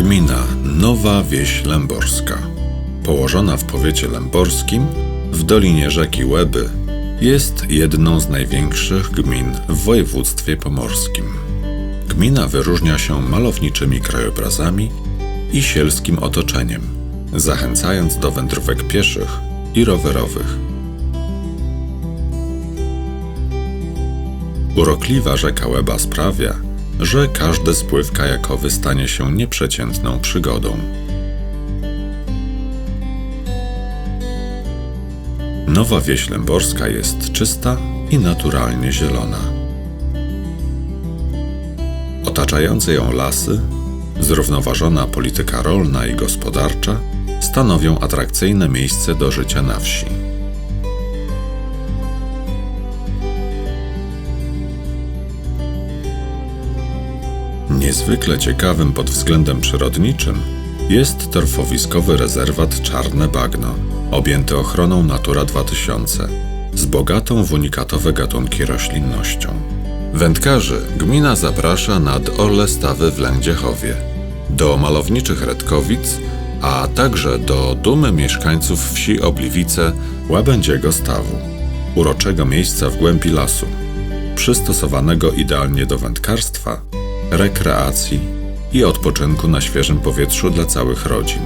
Gmina Nowa Wieś Lęborska, położona w powiecie lęborskim w dolinie rzeki Łeby, jest jedną z największych gmin w województwie pomorskim. Gmina wyróżnia się malowniczymi krajobrazami i sielskim otoczeniem, zachęcając do wędrówek pieszych i rowerowych. Urokliwa rzeka Łeba sprawia, że każdy spływ kajakowy stanie się nieprzeciętną przygodą. Nowa wieś lęborska jest czysta i naturalnie zielona. Otaczające ją lasy, zrównoważona polityka rolna i gospodarcza stanowią atrakcyjne miejsce do życia na wsi. Niezwykle ciekawym pod względem przyrodniczym jest torfowiskowy rezerwat Czarne Bagno, objęty ochroną Natura 2000, z bogatą w unikatowe gatunki roślinnością. Wędkarzy gmina zaprasza nad Orle Stawy w Lędziechowie, do malowniczych Redkowic, a także do dumy mieszkańców wsi Obliwice Łabędziego Stawu, uroczego miejsca w głębi lasu, przystosowanego idealnie do wędkarstwa, rekreacji i odpoczynku na świeżym powietrzu dla całych rodzin.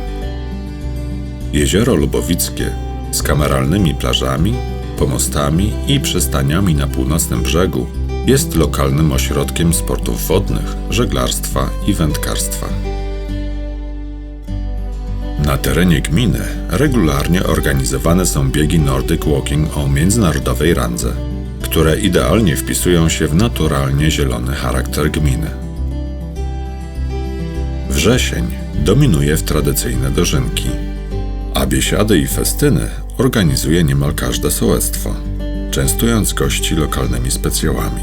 Jezioro Lubowickie z kameralnymi plażami, pomostami i przystaniami na północnym brzegu jest lokalnym ośrodkiem sportów wodnych, żeglarstwa i wędkarstwa. Na terenie gminy regularnie organizowane są biegi Nordic Walking o międzynarodowej randze, które idealnie wpisują się w naturalnie zielony charakter gminy. Wrzesień dominuje w tradycyjne dożynki, a biesiady i festyny organizuje niemal każde sołectwo, częstując gości lokalnymi specjałami.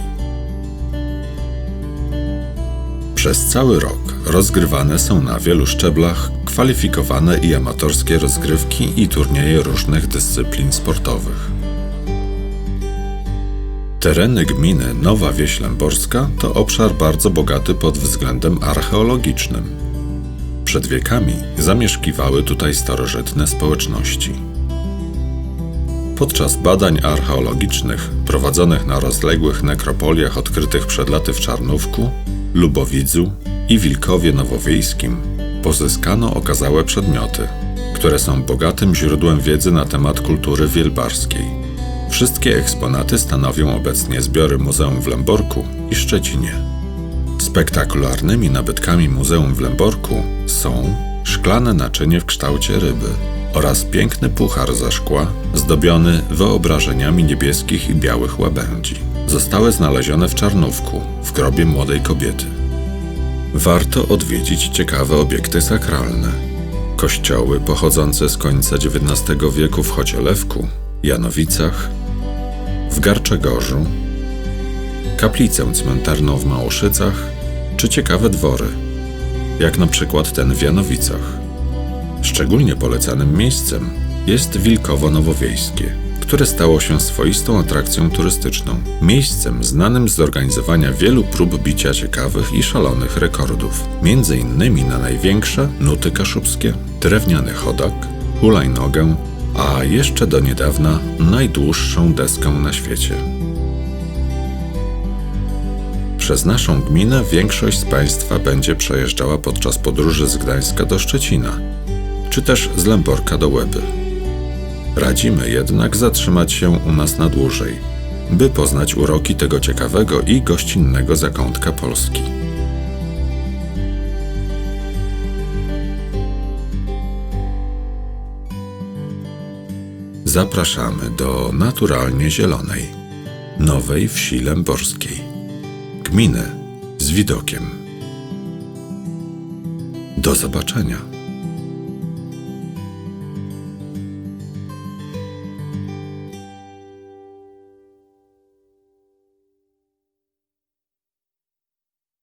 Przez cały rok rozgrywane są na wielu szczeblach kwalifikowane i amatorskie rozgrywki i turnieje różnych dyscyplin sportowych. Tereny gminy Nowa Wieś Lęborska to obszar bardzo bogaty pod względem archeologicznym. Przed wiekami zamieszkiwały tutaj starożytne społeczności. Podczas badań archeologicznych prowadzonych na rozległych nekropoliach odkrytych przed laty w Czarnówku, Lubowidzu i Wilkowie Nowowiejskim pozyskano okazałe przedmioty, które są bogatym źródłem wiedzy na temat kultury wielbarskiej. Wszystkie eksponaty stanowią obecnie zbiory Muzeum w Lęborku i Szczecinie. Spektakularnymi nabytkami Muzeum w Lęborku są szklane naczynie w kształcie ryby oraz piękny puchar ze szkła zdobiony wyobrażeniami niebieskich i białych łabędzi. Zostały znalezione w Czarnówku, w grobie młodej kobiety. Warto odwiedzić ciekawe obiekty sakralne. Kościoły pochodzące z końca XIX wieku w Chocielewku, Janowicach, w Garczegorzu, kaplicę cmentarną w Małoszycach czy ciekawe dwory, jak na przykład ten w Janowicach. Szczególnie polecanym miejscem jest Wilkowo Nowowiejskie, które stało się swoistą atrakcją turystyczną, miejscem znanym z zorganizowania wielu prób bicia ciekawych i szalonych rekordów, między innymi na największe nuty kaszubskie, drewniany chodak, hulajnogę, a jeszcze do niedawna najdłuższą deskę na świecie. Przez naszą gminę większość z Państwa będzie przejeżdżała podczas podróży z Gdańska do Szczecina, czy też z Lęborka do Łeby. Radzimy jednak zatrzymać się u nas na dłużej, by poznać uroki tego ciekawego i gościnnego zakątka Polski. Zapraszamy do naturalnie zielonej, nowej wsi lęborskiej, gminy z widokiem. Do zobaczenia.